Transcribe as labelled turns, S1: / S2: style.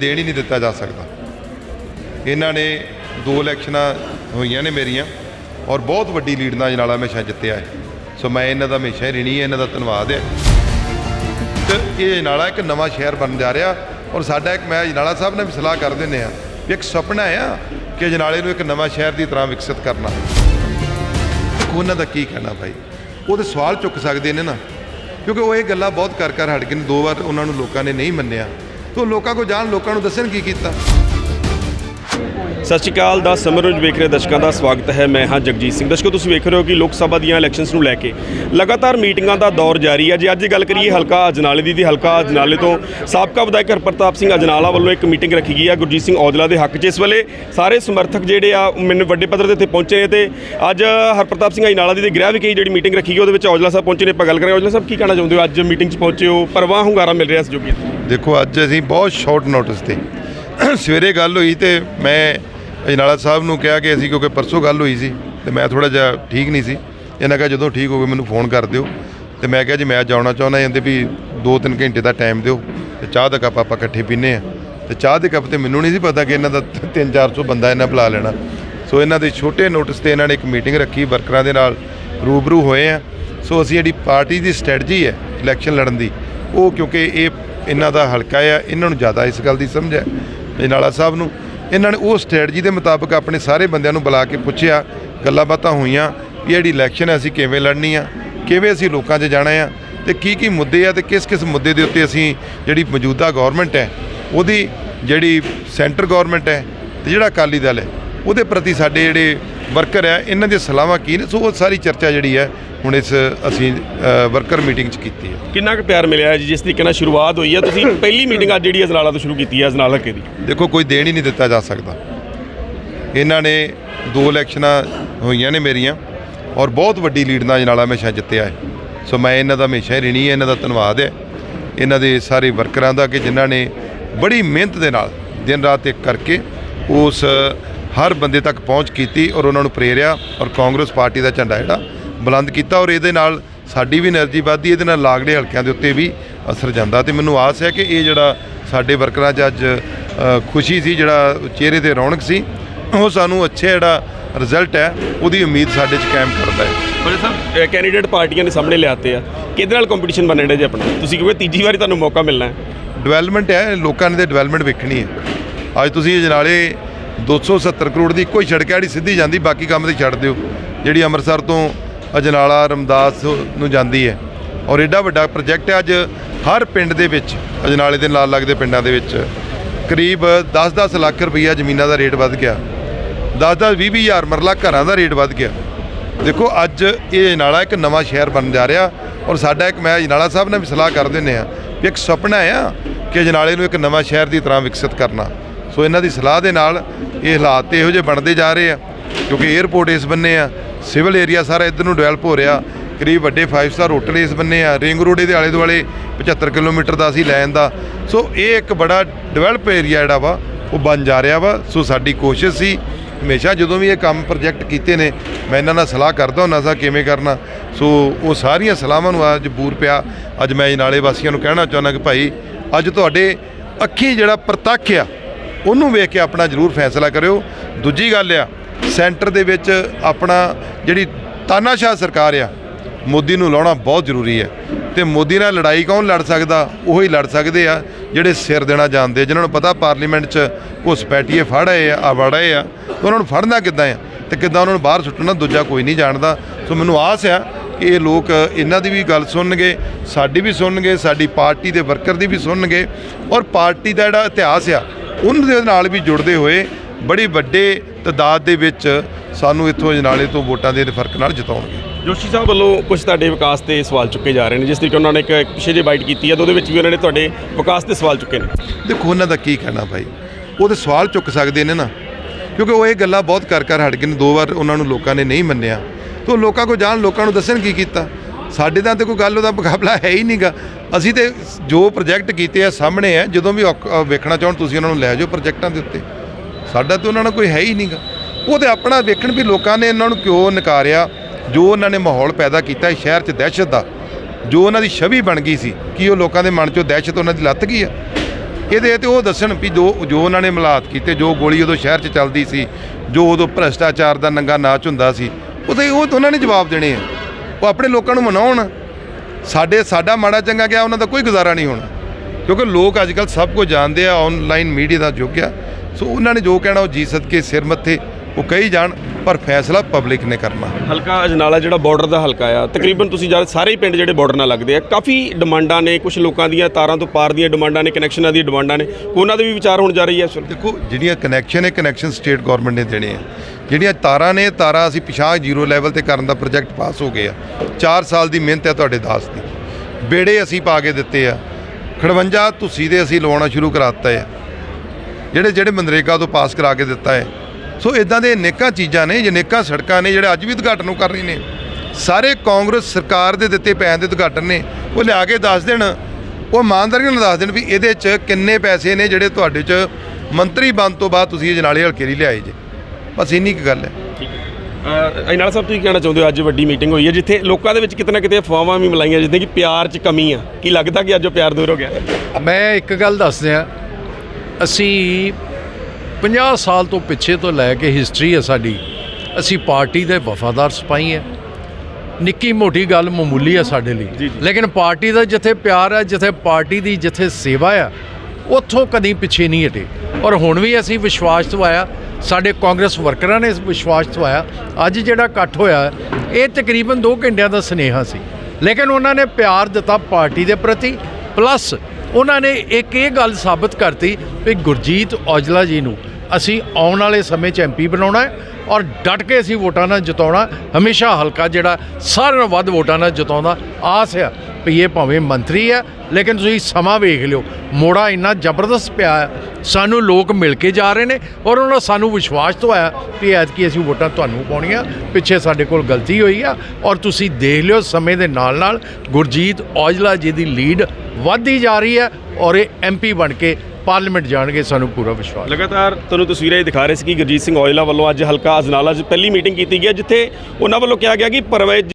S1: ਦੇਣ ਹੀ ਨਹੀਂ ਦਿੱਤਾ ਜਾ ਸਕਦਾ। ਇਹਨਾਂ ਨੇ ਦੋ ਇਲੈਕਸ਼ਨਾਂ ਹੋਈਆਂ ਨੇ ਮੇਰੀਆਂ ਔਰ ਬਹੁਤ ਵੱਡੀ ਲੀਡ ਨਾਲ ਜਨਾਲਾ ਹਮੇਸ਼ਾ ਜਿੱਤਿਆ ਹੈ। ਸੋ ਮੈਂ ਇਹਨਾਂ ਦਾ ਹਮੇਸ਼ਾ ਹੀ ਰਿਣੀ ਇਹਨਾਂ ਦਾ ਧੰਨਵਾਦ ਹੈ। ਤੇ ਇਹ ਜਨਾਲਾ ਇੱਕ ਨਵਾਂ ਸ਼ਹਿਰ ਬਣ ਜਾ ਰਿਹਾ ਔਰ ਸਾਡਾ ਇੱਕ ਮੈਂ ਜਨਾਲਾ ਸਾਹਿਬ ਨਾਲ ਵੀ ਸਲਾਹ ਕਰ ਦਿੰਦੇ ਆ ਇੱਕ ਸੁਪਨਾ ਆ ਕਿ ਜਨਾਲੇ ਨੂੰ ਇੱਕ ਨਵਾਂ ਸ਼ਹਿਰ ਦੀ ਤਰ੍ਹਾਂ ਵਿਕਸਿਤ ਕਰਨਾ। ਉਹਨਾਂ ਦਾ ਕੀ ਕਹਿਣਾ ਭਾਈ। ਉਹ ਤੇ ਸਵਾਲ ਚੁੱਕ ਸਕਦੇ ਨੇ ਨਾ। ਕਿਉਂਕਿ ਉਹ ਇਹ ਗੱਲਾਂ ਬਹੁਤ ਕਰ ਕਰ ਹਟ ਗਏ ਨੇ, ਦੋ ਵਾਰ ਉਹਨਾਂ ਨੂੰ ਲੋਕਾਂ ਨੇ ਨਹੀਂ ਮੰਨਿਆ। ਤੇ ਲੋਕਾਂ ਕੋ ਜਾਣ ਲੋਕਾਂ ਨੂੰ ਦੱਸਣ ਕੀ ਕੀਤਾ?
S2: ਸਤਿ ਸ਼੍ਰੀ ਅਕਾਲ, ਦਾ ਸਮਰੋਜ ਵੇਖ ਰਹੇ ਦਰਸ਼ਕਾਂ ਦਾ ਸਵਾਗਤ ਹੈ। ਮੈਂ ਹਾਂ ਜਗਜੀਤ ਸਿੰਘ। ਦਰਸ਼ਕੋ, ਤੁਸੀਂ ਵੇਖ ਰਹੇ ਹੋ ਕਿ ਲੋਕ ਸਭਾ ਦੀਆਂ ਇਲੈਕਸ਼ਨਸ ਨੂੰ ਲੈ ਕੇ ਲਗਾਤਾਰ ਮੀਟਿੰਗਾਂ ਦਾ ਦੌਰ ਜਾਰੀ ਹੈ। ਜੇ ਅੱਜ ਗੱਲ ਕਰੀਏ ਹਲਕਾ ਅਜਨਾਲੇ ਦੀ ਦੀ ਹਲਕਾ ਅਜਨਾਲੇ ਤੋਂ ਸਾਬਕਾ ਵਿਧਾਇਕ ਹਰਪ੍ਰਤਾਪ ਸਿੰਘ ਅਜਨਾਲਾ ਵੱਲੋਂ ਇੱਕ ਮੀਟਿੰਗ ਰੱਖੀ ਗਈ ਹੈ। ਗੁਰਜੀਤ ਸਿੰਘ ਔਜਲਾ ਦੇ ਹੱਕ 'ਚ ਇਸ ਵੇਲੇ ਸਾਰੇ ਸਮਰਥਕ ਜਿਹੜੇ ਆ ਮੈਨੂੰ ਵੱਡੇ ਪੱਧਰ ਤੇ ਇੱਥੇ ਪਹੁੰਚੇ ਨੇ, ਤੇ ਅੱਜ ਹਰਪ੍ਰਤਾਪ ਸਿੰਘ ਅਜਨਾਲਾ ਦੀ ਦੇ ਗ੍ਰਹਿ ਵਿਖੇ ਜਿਹੜੀ ਮੀਟਿੰਗ ਰੱਖੀ ਗਈ, ਉਹਦੇ ਵਿੱਚ ਔਜਲਾ ਸਾਹਿਬ ਪਹੁੰਚੇ ਨੇ। ਆਪਾਂ ਗੱਲ ਕਰਾਂਗੇ, ਔਜਲਾ ਸਾਹਿਬ ਕੀ ਕਹਿਣਾ ਚਾਹੁੰਦੇ ਹੋ? ਅੱਜ ਮੀਟਿੰਗ 'ਚ ਪਹੁੰਚੇ ਹੋ, ਪਰਵਾਹ, ਹੁੰਗਾਰਾ ਮਿਲ ਰਿਹਾ ਸਹਿਯੋਗੀ
S1: ਦੇਖੋ, ਅੱਜ ਅਸੀਂ ਬਹੁਤ ਸ਼ਾਰਟ ਨੋਟਿਸ ਤੇ ਸਵੇਰੇ ਗੱਲ ਹੋਈ ਤੇ ਮੈਂ ਅਜਨਾਲਾ ਸਾਹਿਬ ਨੂੰ ਕਿਹਾ ਕਿ ਅਸੀਂ ਕਿਉਂਕਿ ਪਰਸੋਂ ਗੱਲ ਹੋਈ ਸੀ ਤੇ ਮੈਂ ਥੋੜਾ ਜਿਹਾ ਠੀਕ ਨਹੀਂ ਸੀ। ਇਹਨਾਂ ਕਿਹਾ ਜਦੋਂ ਠੀਕ ਹੋਵੇ ਮੈਨੂੰ ਫੋਨ ਕਰ ਦਿਓ। ਤੇ ਮੈਂ ਕਿਹਾ ਜੀ ਮੈਂ ਜਾਣਾ ਚਾਹੁੰਦਾ ਜਾਂਦੇ ਵੀ 2-3 ਘੰਟੇ ਦਾ ਟਾਈਮ ਦਿਓ। ਤੇ ਚਾਹ ਦਾ ਕੱਪ ਆਪਾਂ ਇਕੱਠੇ ਪੀਨੇ ਆ ਤੇ ਚਾਹ ਦੇ ਕੱਪ ਤੇ ਮੈਨੂੰ ਨਹੀਂ ਸੀ ਪਤਾ ਕਿ ਇਹਨਾਂ ਦਾ 3-400 ਬੰਦਾ ਇਹਨਾਂ ਬੁਲਾ ਲੈਣਾ। ਸੋ ਇਹਨਾਂ ਦੇ ਛੋਟੇ ਨੋਟਿਸ ਤੇ ਇਹਨਾਂ ਨੇ ਇੱਕ ਮੀਟਿੰਗ ਰੱਖੀ ਵਰਕਰਾਂ ਦੇ ਨਾਲ, ਰੂਬਰੂ ਹੋਏ ਆ ਸੋ ਅਸੀਂ ਜਿਹੜੀ ਪਾਰਟੀ ਦੀ ਸਟ੍ਰੈਟਜੀ ਹੈ ਇਲੈਕਸ਼ਨ ਲੜਨ ਦੀ, ਉਹ ਕਿਉਂਕਿ ਇਹ ਇਹਨਾਂ ਦਾ ਹਲਕਾ ਆ, ਇਹਨਾਂ ਨੂੰ ਜ਼ਿਆਦਾ ਇਸ ਗੱਲ ਦੀ ਸਮਝ ਹੈ। ਜਨਾਲਾ ਸਾਹਿਬ ਨੂੰ। ਇਹਨਾਂ ਨੇ ਉਹ ਸਟ੍ਰੈਟਜੀ ਦੇ ਮੁਤਾਬਕ ਆਪਣੇ ਸਾਰੇ ਬੰਦਿਆਂ ਨੂੰ ਬੁਲਾ ਕੇ ਪੁੱਛਿਆ, ਗੱਲਾਂ ਬਾਤਾਂ ਹੋਈਆਂ ਵੀ ਜਿਹੜੀ ਇਲੈਕਸ਼ਨ ਹੈ ਅਸੀਂ ਕਿਵੇਂ ਲੜਨੀ ਆ, ਕਿਵੇਂ ਅਸੀਂ ਲੋਕਾਂ 'ਚ ਜਾਣਾ ਆ ਤੇ ਕੀ ਕੀ ਮੁੱਦੇ ਆ ਤੇ ਕਿਸ ਕਿਸ ਮੁੱਦੇ ਦੇ ਉੱਤੇ ਅਸੀਂ ਜਿਹੜੀ ਮੌਜੂਦਾ ਗਵਰਨਮੈਂਟ ਹੈ, ਉਹਦੀ ਜਿਹੜੀ ਸੈਂਟਰ ਗਵਰਨਮੈਂਟ ਹੈ ਤੇ ਜਿਹੜਾ ਅਕਾਲੀ ਦਲ ਹੈ, ਉਹਦੇ ਪ੍ਰਤੀ ਸਾਡੇ ਜਿਹੜੇ ਵਰਕਰ ਹੈ ਇਹਨਾਂ ਦੀਆਂ ਸਲਾਹਾਂ ਕੀ ਨੇ? ਸੋ ਉਹ ਸਾਰੀ ਚਰਚਾ ਜਿਹੜੀ ਹੈ ਹੁਣ ਇਸ ਅਸੀਂ ਵਰਕਰ ਮੀਟਿੰਗ 'ਚ ਕੀਤੀ ਹੈ।
S2: ਕਿੰਨਾ ਕੁ ਪਿਆਰ ਮਿਲਿਆ ਜੀ ਜਿਸ ਤਰੀਕੇ ਨਾਲ ਸ਼ੁਰੂਆਤ ਹੋਈ ਹੈ? ਤੁਸੀਂ ਪਹਿਲੀ ਮੀਟਿੰਗ ਅੱਜ ਜਿਹੜੀ ਅਜਨਾਲਾ ਤੋਂ ਸ਼ੁਰੂ ਕੀਤੀ ਹੈ ਅਜਨਾਲਾ ਹਲਕੇ ਦੀ।
S1: ਦੇਖੋ ਕੋਈ ਦੇਣ ਹੀ ਨਹੀਂ ਦਿੱਤਾ ਜਾ ਸਕਦਾ। ਇਹਨਾਂ ਨੇ ਦੋ ਇਲੈਕਸ਼ਨਾਂ ਹੋਈਆਂ ਨੇ ਮੇਰੀਆਂ ਔਰ ਬਹੁਤ ਵੱਡੀ ਲੀਡ ਨਾਲ ਜਨਾਲਾ ਹਮੇਸ਼ਾ ਜਿੱਤਿਆ ਹੈ। ਸੋ ਮੈਂ ਇਹਨਾਂ ਦਾ ਹਮੇਸ਼ਾ ਹੀ ਰਿਣੀ ਹੈ ਇਹਨਾਂ ਦਾ ਧੰਨਵਾਦ ਹੈ। ਇਹਨਾਂ ਦੇ ਸਾਰੇ ਵਰਕਰਾਂ ਦਾ ਕਿ ਜਿਨ੍ਹਾਂ ਨੇ ਬੜੀ ਮਿਹਨਤ ਦੇ ਨਾਲ ਦਿਨ ਰਾਤ ਇੱਕ ਕਰਕੇ ਉਸ ਹਰ ਬੰਦੇ ਤੱਕ ਪਹੁੰਚ ਕੀਤੀ ਔਰ ਉਹਨਾਂ ਨੂੰ ਪ੍ਰੇਰਿਆ ਔਰ ਕਾਂਗਰਸ ਪਾਰਟੀ ਦਾ ਝੰਡਾ ਜਿਹੜਾ ਬੁਲੰਦ ਕੀਤਾ ਔਰ ਇਹਦੇ ਨਾਲ ਸਾਡੀ ਵੀ એનર્ਜੀ ਵਧਦੀ ਇਹਦੇ ਨਾਲ ਲਾਗੜੇ ਹਲਕਿਆਂ ਦੇ ਉੱਤੇ ਵੀ ਅਸਰ ਜਾਂਦਾ। ਤੇ ਮੈਨੂੰ ਆਸ ਹੈ ਕਿ ਇਹ ਜਿਹੜਾ ਸਾਡੇ ਵਰਕਰਾਂ 'ਚ ਅੱਜ ਖੁਸ਼ੀ ਸੀ ਜਿਹੜਾ ਚਿਹਰੇ ਤੇ ਰੌਣਕ ਸੀ ਉਹ ਸਾਨੂੰ ਅੱਛੇ ਜਿਹੜਾ ਰਿਜ਼ਲਟ ਹੈ ਉਹਦੀ ਉਮੀਦ ਸਾਡੇ 'ਚ ਕਾਇਮ ਕਰਦਾ ਹੈ।
S2: ਬੜੇ ਸਭ ਕੈਂਡੀਡੇਟ ਪਾਰਟੀਆਂ ਨੇ ਸਾਹਮਣੇ ਲਿਆਤੇ ਆ। ਕਿਹਦੇ ਨਾਲ ਕੰਪੀਟੀਸ਼ਨ ਬਣ ਰਿਹਾ ਜੀ ਆਪਣਾ? ਤੁਸੀਂ ਕਿਉਂਕਿ ਤੀਜੀ ਵਾਰੀ ਤੁਹਾਨੂੰ ਮੌਕਾ ਮਿਲਣਾ ਹੈ।
S1: ਡਿਵੈਲਪਮੈਂਟ ਹੈ ਲੋਕਾਂ ਨੇ ਤੇ ਡਿਵੈਲਪਮੈਂਟ ਵੇਖਣੀ ਹੈ। ਅੱਜ ਤੁਸੀਂ ਜਨਾਲੇ 270 ਕਰੋੜ ਦੀ ਇੱਕੋ ਹੀ ਸੜਕ ਹੈ, ਜਿਹੜੀ ਸਿੱਧੀ ਜਾਂਦੀ, ਬਾਕੀ ਕੰਮ ਤੇ ਛੱਡ ਦਿਓ। ਜਿਹੜੀ ਅੰਮ੍ਰਿਤਸਰ ਤੋਂ ਅਜਨਾਲਾ, ਰਮਦਾਸ ਨੂੰ ਜਾਂਦੀ ਹੈ। ਔਰ ਐਡਾ ਵੱਡਾ ਪ੍ਰੋਜੈਕਟ ਹੈ, ਅੱਜ ਹਰ ਪਿੰਡ ਦੇ ਵਿੱਚ, ਅਜਨਾਲੇ ਦੇ ਨਾਲ ਲੱਗਦੇ ਪਿੰਡਾਂ ਦੇ ਵਿੱਚ, ਕਰੀਬ 10-10 ਲੱਖ ਰੁਪਈਆ ਜ਼ਮੀਨਾਂ ਦਾ ਰੇਟ ਵੱਧ ਗਿਆ। 10-10 20 ਹਜ਼ਾਰ ਮਰਲਾ ਘਰਾਂ ਦਾ ਰੇਟ ਵੱਧ ਗਿਆ। ਦੇਖੋ, ਅੱਜ ਇਹ ਅਜਨਾਲਾ ਇੱਕ ਨਵਾਂ ਸ਼ਹਿਰ ਬਣ ਜਾ ਰਿਹਾ, ਔਰ ਸਾਡਾ ਇੱਕ, ਮੈਂ ਅਜਨਾਲਾ ਸਾਹਿਬ ਨਾਲ ਵੀ ਸਲਾਹ ਕਰ ਦਿੰਦੇ ਆ ਵੀ ਇੱਕ ਸੁਪਨਾ ਆ, ਕਿ ਅਜਨਾਲੇ ਨੂੰ ਇੱਕ ਨਵਾਂ ਸ਼ਹਿਰ ਦੀ ਤਰ੍ਹਾਂ ਵਿਕਸਿਤ ਕਰਨਾ। ਸੋ ਇਹਨਾਂ ਦੀ ਸਲਾਹ ਦੇ ਨਾਲ ਇਹ ਹਾਲਾਤ ਤੇ ਇਹੋ ਜਿਹੇ ਬਣਦੇ ਜਾ ਰਹੇ ਆ, ਕਿਉਂਕਿ 에ਅਰਪੋਰਟ ਇਸ ਬੰਨੇ ਆ ਸਿਵਲ ਏਰੀਆ ਸਾਰਾ ਇੱਧਰ ਨੂੰ ਡਿਵੈਲਪ ਹੋ ਰਿਹਾ, ਕਰੀਬ ਵੱਡੇ 5 ਸਟਾਰ ਹੋਟਲ ਇਸ ਬੰਨੇ ਆ ਰਿੰਗ ਰੋਡ ਦੇ ਆਲੇ ਦੁਆਲੇ 75 ਕਿਲੋਮੀਟਰ ਦਾ ਅਸੀਂ ਲੈਣ ਦਾ। ਸੋ ਇਹ ਇੱਕ ਬੜਾ ਡਿਵੈਲਪ ਏਰੀਆ ਜਿਹੜਾ ਵਾ, ਉਹ ਬਣ ਜਾ ਰਿਹਾ ਵਾ। ਸੋ ਸਾਡੀ ਕੋਸ਼ਿਸ਼ ਸੀ, ਹਮੇਸ਼ਾ ਜਦੋਂ ਵੀ ਇਹ ਕੰਮ ਪ੍ਰੋਜੈਕਟ ਕੀਤੇ ਨੇ, ਮੈਂ ਇਹਨਾਂ ਨਾਲ ਸਲਾਹ ਕਰਦਾ ਹੁੰਦਾ ਸਾਂ ਕਿਵੇਂ ਕਰਨਾ। ਸੋ ਉਹ ਸਾਰੀਆਂ ਸਲਾਹਾਂ ਨੂੰ ਅੱਜ ਬੂਰ ਪਿਆ। ਅੱਜ ਮੈਂ ਨਾਲੇ ਵਾਸੀਆਂ ਨੂੰ ਕਹਿਣਾ ਚਾਹੁੰਦਾ ਕਿ ਭਾਈ, ਅੱਜ ਤੁਹਾਡੇ ਅੱਖੀ ਜਿਹੜਾ ਪ੍ਰਤੱਖ ਆ ਉਹਨੂੰ ਵੇਖ ਕੇ ਆਪਣਾ ਜ਼ਰੂਰ ਫੈਸਲਾ ਕਰਿਓ। ਦੂਜੀ ਗੱਲ ਆ ਸੈਂਟਰ ਦੇ ਵਿੱਚ ਆਪਣਾ ਜਿਹੜੀ ਤਾਨਾਸ਼ਾਹ ਸਰਕਾਰ ਆ ਮੋਦੀ ਨੂੰ ਲਾਉਣਾ ਬਹੁਤ ਜ਼ਰੂਰੀ ਹੈ। ਤੇ ਮੋਦੀ ਨਾਲ ਲੜਾਈ ਕੌਣ ਲੜ ਸਕਦਾ? ਉਹੀ ਲੜ ਸਕਦੇ ਆ ਜਿਹੜੇ ਸਿਰ ਦੇਣਾ ਜਾਣਦੇ ਆ, ਜਿਨ੍ਹਾਂ ਨੂੰ ਪਤਾ ਪਾਰਲੀਮੈਂਟ 'ਚ ਘੁਸਪੈਠੀਏ ਫੜ ਆਏ ਆ ਆ ਵੜ ਆਏ ਆ ਉਹਨਾਂ ਨੂੰ ਫੜਨਾ ਕਿੱਦਾਂ ਆ? ਤੇ ਕਿੱਦਾਂ ਉਹਨਾਂ ਨੂੰ ਬਾਹਰ ਸੁੱਟਣਾ ਦੂਜਾ ਕੋਈ ਨਹੀਂ ਜਾਣਦਾ। ਸੋ ਮੈਨੂੰ ਆਸ ਆ ਕਿ ਇਹ ਲੋਕ ਇਹਨਾਂ ਦੀ ਵੀ ਗੱਲ ਸੁਣਨਗੇ ਸਾਡੀ ਵੀ ਸੁਣਨਗੇ ਸਾਡੀ ਪਾਰਟੀ ਦੇ ਵਰਕਰ ਦੀ ਵੀ ਸੁਣਨਗੇ। ਔਰ ਪਾਰਟੀ ਦਾ ਜਿਹੜਾ ਇਤਿਹਾਸ ਆ ਉਹਨਾਂ ਦੇ ਨਾਲ ਵੀ ਜੁੜਦੇ ਹੋਏ ਬੜੀ ਵੱਡੇ ਤਦਾਦ ਦੇ ਵਿੱਚ ਸਾਨੂੰ ਇੱਥੋਂ ਜਨਾਲੇ ਤੋਂ ਵੋਟਾਂ ਦੇ ਫ਼ਰਕ ਨਾਲ ਜਿਤਾਉਣਗੇ।
S2: ਜੋਸ਼ੀ ਸਾਹਿਬ ਵੱਲੋਂ ਕੁਝ ਤੁਹਾਡੇ ਵਿਕਾਸ ਤੇ ਸਵਾਲ ਚੁੱਕੇ ਜਾ ਰਹੇ ਨੇ ਜਿਸ ਤਰੀਕੇ ਉਹਨਾਂ ਨੇ ਇੱਕ ਪਿਛੇ ਜੇ ਬਾਈਟ ਕੀਤੀ ਹੈ ਤੇ ਉਹਦੇ ਵਿੱਚ ਵੀ ਉਹਨਾਂ ਨੇ ਤੁਹਾਡੇ ਵਿਕਾਸ ਤੇ ਸਵਾਲ ਚੁੱਕੇ ਨੇ।
S1: ਦੇਖੋ ਉਹਨਾਂ ਦਾ ਕੀ ਕਹਿਣਾ ਭਾਈ? ਉਹ ਤੇ ਸਵਾਲ ਚੁੱਕ ਸਕਦੇ ਨੇ ਨਾ ਕਿਉਂਕਿ ਉਹ ਇਹ ਗੱਲਾਂ ਬਹੁਤ ਕਰ ਕਰ ਹਟ ਗਏ ਨੇ ਦੋ ਵਾਰ ਉਹਨਾਂ ਨੂੰ ਲੋਕਾਂ ਨੇ ਨਹੀਂ ਮੰਨਿਆ। ਤੇ ਲੋਕਾਂ ਕੋ ਜਾਣ ਲੋਕਾਂ ਨੂੰ ਦੱਸਣ ਕੀ ਕੀਤਾ? ਸਾਡੇ ਤਾਂ ਤੇ ਕੋਈ ਗੱਲ ਉਹਦਾ ਮੁਕਾਬਲਾ ਹੈ ਹੀ ਨਹੀਂਗਾ ਅਸੀਂ ਤੇ ਜੋ ਪ੍ਰੋਜੈਕਟ ਕੀਤੇ ਆ, ਸਾਹਮਣੇ ਆ, ਜਦੋਂ ਵੀ ਔਕ- ਵੇਖਣਾ ਚਾਹਣ ਤੁਸੀਂ ਉਹਨਾਂ ਨੂੰ ਲੈ ਜਾਓ ਪ੍ਰੋਜੈਕਟਾਂ ਦੇ ਉੱਤੇ। ਸਾਡਾ ਤੇ ਉਹਨਾਂ ਨਾਲ ਕੋਈ ਹੈ ਹੀ ਨਹੀਂਗਾ ਉਹ ਤੇ ਆਪਣਾ ਵੇਖਣ ਵੀ ਲੋਕਾਂ ਨੇ ਇਹਨਾਂ ਨੂੰ ਕਿਉਂ ਨਕਾਰਿਆ, ਜੋ ਉਹਨਾਂ ਨੇ ਮਾਹੌਲ ਪੈਦਾ ਕੀਤਾ ਸ਼ਹਿਰ 'ਚ ਦਹਿਸ਼ਤ ਦਾ, ਜੋ ਉਹਨਾਂ ਦੀ ਛਵੀ ਬਣ ਗਈ ਸੀ, ਕਿ ਉਹ ਲੋਕਾਂ ਦੇ ਮਨ 'ਚੋਂ ਦਹਿਸ਼ਤ ਉਹਨਾਂ ਦੀ ਲੱਤ ਗਈ ਆ? ਇਹਦੇ ਤੇ ਉਹ ਦੱਸਣ ਵੀ ਜੋ ਜੋ ਉਹਨਾਂ ਨੇ ਮਲਾਤ ਕੀਤੇ, ਜੋ ਗੋਲੀ ਉਦੋਂ ਸ਼ਹਿਰ 'ਚ ਚੱਲਦੀ ਸੀ, ਜੋ ਉਦੋਂ ਭ੍ਰਸ਼ਟਾਚਾਰ ਦਾ ਨੰਗਾ ਨਾਚ ਹੁੰਦਾ ਸੀ ਉਹਦੇ ਉਹ ਤਾਂ ਉਹਨਾਂ ਨੇ ਜਵਾਬ ਦੇਣੇ ਆ। ਉਹ ਆਪਣੇ ਲੋਕਾਂ ਨੂੰ ਮਨਾਉਣ। ਸਾਡੇ, ਸਾਡਾ ਮਾੜਾ ਚੰਗਾ ਗਿਆ, ਉਹਨਾਂ ਦਾ ਕੋਈ ਗੁਜ਼ਾਰਾ ਨਹੀਂ ਹੋਣਾ। ਕਿਉਂਕਿ ਲੋਕ ਅੱਜ ਕੱਲ੍ਹ ਸਭ ਕੁਝ ਜਾਣਦੇ ਆ ਆਨਲਾਈਨ ਮੀਡੀਆ ਦਾ ਯੁੱਗ ਆ। ਸੋ ਉਹਨਾਂ ਨੇ ਜੋ ਕਹਿਣਾ ਉਹ ਜੀ ਸਦਕੇ ਸਿਰ ਮੱਥੇ, ਉਹ ਕਹੀ ਜਾਣ। ਪਰ ਫੈਸਲਾ ਪਬਲਿਕ ਨੇ ਕਰਨਾ।
S2: ਹਲਕਾ ਅਜਨਾਲਾ ਜਿਹੜਾ ਬਾਰਡਰ ਦਾ ਹਲਕਾ ਆ ਤਕਰੀਬਨ ਤੁਸੀਂ ਜਦ ਸਾਰੇ ਹੀ ਪਿੰਡ ਜਿਹੜੇ ਬਾਰਡਰ ਨਾਲ ਲੱਗਦੇ ਆ ਕਾਫੀ ਡਿਮਾਂਡਾਂ ਨੇ ਕੁਝ ਲੋਕਾਂ ਦੀਆਂ ਤਾਰਾਂ ਤੋਂ ਪਾਰ ਦੀਆਂ ਡਿਮਾਂਡਾਂ ਨੇ ਕਨੈਕਸ਼ਨਾਂ ਦੀਆਂ ਡਿਮਾਂਡਾਂ ਨੇ ਉਹਨਾਂ ਦੇ ਵੀ ਵਿਚਾਰ ਹੋਣ ਜਾ ਰਹੀ ਹੈ ਇਸ ਵੇਲੇ।
S1: ਦੇਖੋ ਜਿਹੜੀਆਂ ਕਨੈਕਸ਼ਨ ਹੈ ਕਨੈਕਸ਼ਨ ਸਟੇਟ ਗਵਰਨਮੈਂਟ ਨੇ ਦੇਣੇ ਆ। ਜਿਹੜੀਆਂ ਤਾਰਾਂ ਨੇ ਤਾਰਾਂ ਅਸੀਂ ਪਿਛਾਂ ਜ਼ੀਰੋ ਲੈਵਲ ਤੇ ਕਰਨ ਦਾ ਪ੍ਰੋਜੈਕਟ ਪਾਸ ਹੋ ਗਿਆ 4 ਸਾਲ ਦੀ ਮਿਹਨਤ ਹੈ ਤੁਹਾਡੇ ਦਾਸ ਦੀ। ਬੇੜੇ ਅਸੀਂ ਪਾ ਕੇ ਦਿੱਤੇ ਆ। ਖੜਵੰਜਾ ਤੁਸੀਂ ਦੇ ਅਸੀਂ ਲਵਾਉਣਾ ਸ਼ੁਰੂ ਕਰਾਤਾ ਹੈ। ਜਿਹੜੇ ਜਿਹੜੇ ਮਨਰੇਗਾ ਤੋਂ ਪਾਸ ਕਰਾ ਕੇ ਦਿੱਤਾ ਹੈ। ਸੋ ਇਦਾਂ ਦੇ ਅਨੇਕਾਂ ਚੀਜ਼ਾਂ ਨੇ ਅਨੇਕਾਂ ਸੜਕਾਂ ਨੇ ਜਿਹੜੇ ਅੱਜ ਵੀ ਉਦਘਾਟਨ ਨੂੰ ਕਰ ਰਹੀ ਨੇ। ਸਾਰੇ ਕਾਂਗਰਸ ਸਰਕਾਰ ਦੇ ਦਿੱਤੇ ਪੈਸਿਆਂ ਦੇ ਉਦਘਾਟਨ ਨੇ। ਉਹ ਲਿਆ ਕੇ ਦੱਸ ਦੇਣ ਉਹ ਇਮਾਨਦਾਰੀ ਨਾਲ ਦੱਸ ਦੇਣ ਵੀ ਇਹਦੇ 'ਚ ਕਿੰਨੇ ਪੈਸੇ ਨੇ ਜਿਹੜੇ ਤੁਹਾਡੇ 'ਚ ਮੰਤਰੀ ਬਣ ਤੋਂ ਬਾਅਦ ਤੁਸੀਂ ਅਜਨਾਲੇ ਹਲਕੇ ਲਈ ਲਿਆਏ ਜੇ। ਬਸ ਇੰਨੀ ਕੁ ਗੱਲ ਹੈ।
S2: ਅਜਨਾਲਾ ਸਾਹਿਬ ਤੁਸੀਂ ਕਹਿਣਾ ਚਾਹੁੰਦੇ ਹੋ ਅੱਜ ਵੱਡੀ ਮੀਟਿੰਗ ਹੋਈ ਹੈ ਜਿੱਥੇ ਲੋਕਾਂ ਦੇ ਵਿੱਚ ਕਿਤੇ ਨਾ ਕਿਤੇ ਅਫਵਾਹਾਂ ਵੀ ਮਿਲਾਈਆਂ ਜਿੱਦਾਂ ਕਿ ਪਿਆਰ 'ਚ ਕਮੀ ਆ। ਕੀ ਲੱਗਦਾ ਕਿ ਅੱਜ ਉਹ ਪਿਆਰ ਦੂਰ ਹੋ ਗਿਆ?
S3: ਮੈਂ ਇੱਕ ਗੱਲ ਦੱਸ ਦਿਆਂ। ਅਸੀਂ 50 ਸਾਲ ਤੋਂ ਪਿੱਛੇ ਤੋਂ ਲੈ ਕੇ ਹਿਸਟਰੀ ਹੈ ਸਾਡੀ ਅਸੀਂ ਪਾਰਟੀ ਦੇ ਵਫਾਦਾਰ ਸਿਪਾਹੀ ਹੈ। ਨਿੱਕੀ ਮੋਟੀ ਗੱਲ ਮਾਮੂਲੀ ਹੈ ਸਾਡੇ ਲਈ। ਲੇਕਿਨ ਪਾਰਟੀ ਦਾ ਜਿੱਥੇ ਪਿਆਰ ਹੈ ਜਿੱਥੇ ਪਾਰਟੀ ਦੀ ਜਿੱਥੇ ਸੇਵਾ ਆ ਉੱਥੋਂ ਕਦੀ ਪਿੱਛੇ ਨਹੀਂ ਹਟੇ। ਔਰ ਹੁਣ ਵੀ ਅਸੀਂ ਵਿਸ਼ਵਾਸ ਦਵਾਇਆ ਸਾਡੇ ਕਾਂਗਰਸ ਵਰਕਰਾਂ ਨੇ ਇਸ ਵਿਸ਼ਵਾਸ ਦਵਾਇਆ ਅੱਜ ਜਿਹੜਾ ਇਕੱਠ ਹੋਇਆ ਇਹ ਤਕਰੀਬਨ 2 ਘੰਟਿਆਂ ਦਾ ਸਨੇਹਾ ਸੀ। ਲੇਕਿਨ ਉਹਨਾਂ ਨੇ ਪਿਆਰ ਦਿੱਤਾ ਪਾਰਟੀ ਦੇ ਪ੍ਰਤੀ ਪਲੱਸ ਉਹਨਾਂ ਨੇ ਇੱਕ ਇਹ ਗੱਲ ਸਾਬਤ ਕਰਤੀ ਵੀ ਗੁਰਜੀਤ ਔਜਲਾ ਜੀ ਨੂੰ ਅਸੀਂ ਆਉਣ ਵਾਲੇ ਸਮੇਂ 'ਚ ਐਮਪੀ ਬਣਾਉਣਾ ਹੈ ਔਰ ਡਟ ਕੇ ਅਸੀਂ ਵੋਟਾਂ ਨਾਲ ਜਿਤਾਉਣਾ। ਹਮੇਸ਼ਾ ਹਲਕਾ ਜਿਹੜਾ ਸਾਰਿਆਂ ਨਾਲੋਂ ਵੱਧ ਵੋਟਾਂ ਨਾਲ ਜਿਤਾਉਂਦਾ, ਆਸ ਆ ਵੀ ਇਹ ਭਾਵੇਂ ਮੰਤਰੀ ਹੈ, ਲੇਕਿਨ ਤੁਸੀਂ ਸਮਾਂ ਵੇਖ ਲਿਓ, ਮੋੜਾ ਇੰਨਾ ਜ਼ਬਰਦਸਤ ਪਿਆ ਸਾਨੂੰ ਲੋਕ ਮਿਲ ਕੇ ਜਾ ਰਹੇ ਨੇ ਔਰ ਉਹਨਾਂ ਨੇ ਸਾਨੂੰ ਵਿਸ਼ਵਾਸ ਦਵਾਇਆ ਵੀ ਐਤਕੀ ਅਸੀਂ ਵੋਟਾਂ ਤੁਹਾਨੂੰ ਪਾਉਣੀਆਂ, ਪਿੱਛੇ ਸਾਡੇ ਕੋਲ ਗਲਤੀ ਹੋਈ ਆ ਔਰ ਤੁਸੀਂ ਦੇਖ ਲਿਓ ਸਮੇਂ ਦੇ ਨਾਲ ਨਾਲ ਗੁਰਜੀਤ ਔਜਲਾ ਜੀ ਦੀ ਲੀਡ ਵੱਧਦੀ ਜਾ ਰਹੀ ਹੈ ਔਰ ਇਹ ਐਮਪੀ ਬਣ ਕੇ ਪਾਰਲੀਮੈਂਟ ਜਾਣਗੇ, ਸਾਨੂੰ ਪੂਰਾ ਵਿਸ਼ਵਾਸ।
S2: ਲਗਾਤਾਰ ਤੁਹਾਨੂੰ ਤਸਵੀਰਾਂ ਇਹ ਦਿਖਾ ਰਹੇ ਸੀ ਕਿ ਗੁਰਜੀਤ ਸਿੰਘ ਔਜਲਾ ਵੱਲੋਂ ਅੱਜ ਹਲਕਾ ਅਜਨਾਲਾ 'ਚ ਪਹਿਲੀ ਮੀਟਿੰਗ ਕੀਤੀ ਗਈ ਜਿੱਥੇ ਉਹਨਾਂ ਵੱਲੋਂ ਕਿਹਾ ਗਿਆ ਕਿ ਪਰਵੇਜ਼